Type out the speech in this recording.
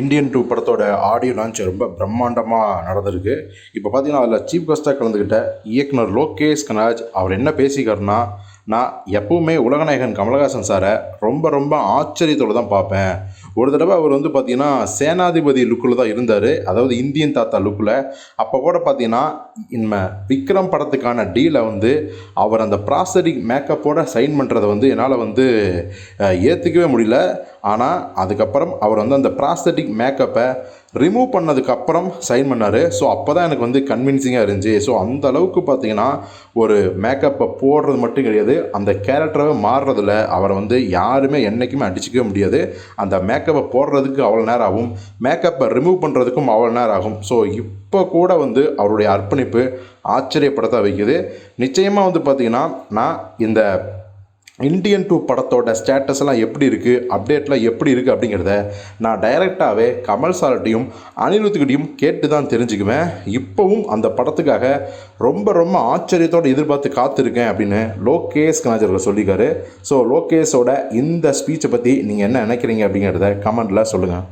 Indian two படத்தோட audio launch ரொம்ப பிரம்மாண்டமாக நடந்திருக்கு. இப்போ பார்த்தீங்கன்னா அதில் சீஃப் கெஸ்ட்டாக கலந்துக்கிட்ட இயக்குனர் லோகேஷ் கனராஜ் அவர் என்ன பேசிக்காருன்னா நான் எப்பவுமே உலகநாயகன் கமலஹாசன் சாரை ரொம்ப ரொம்ப ஆச்சரியத்தோடு தான் பார்ப்பேன் ஒரு தடவை அவர் வந்து பார்த்தீங்கன்னா சேனாதிபதி லுக்கில் தான் இருந்தார். அதாவது இந்தியன் தாத்தா லுக்கில் அப்போ கூட பார்த்தீங்கன்னா நம்ம விக்ரம் படத்துக்கான டீலை வந்து அவர் அந்த ப்ராசடிக் மேக்கப்போட சைன் பண்ணுறதை வந்து என்னால் வந்து ஏற்றுக்கவே முடியல. ஆனால் அதுக்கப்புறம் அவர் வந்து அந்த ப்ராஸ்தட்டிக் மேக்கப்பை ரிமூவ் பண்ணதுக்கப்புறம் சைன் பண்ணார். ஸோ அப்போ தான் எனக்கு வந்து கன்வின்சிங்காக இருந்துச்சு. ஸோ அந்த அளவுக்கு பார்த்தீங்கன்னா ஒரு மேக்கப்பை போடுறது மட்டும் கிடையாது. அந்த கேரக்டராகவே மாறுறதுல அவரை வந்து யாருமே என்றைக்குமே அடிச்சிக்கவே முடியாது. அந்த மேக்கப்பை போடுறதுக்கு அவ்வளோ நேரம் ஆகும். மேக்கப்பை ரிமூவ் பண்ணுறதுக்கும் அவ்வளோ நேரம் ஆகும். ஸோ இப்போ கூட வந்து அவருடைய அர்ப்பணிப்பு ஆச்சரியப்படத்தான் வைக்குது. நிச்சயமாக வந்து பார்த்திங்கன்னா நான் இந்த இந்தியன் டூ படத்தோட ஸ்டேட்டஸ் எல்லாம் எப்படி இருக்குது அப்டேட்லாம் எப்படி இருக்குது அப்படிங்கிறத நான் டைரெக்டாகவே கமல் சார்கிட்டையும் அனிருத்துக்கிட்டையும் கேட்டு தான் தெரிஞ்சுக்குவேன். இப்போவும் அந்த படத்துக்காக ரொம்ப ரொம்ப ஆச்சரியத்தோடு எதிர்பார்த்து காத்திருக்கேன் அப்படின்னு லோகேஷ் கணாஜர்கள் சொல்லியிருக்காரு. ஸோ லோகேஷோட இந்த ஸ்பீச்சை பற்றி நீங்கள் என்ன நினைக்கிறீங்க அப்படிங்கிறத கமெண்டில் சொல்லுங்கள்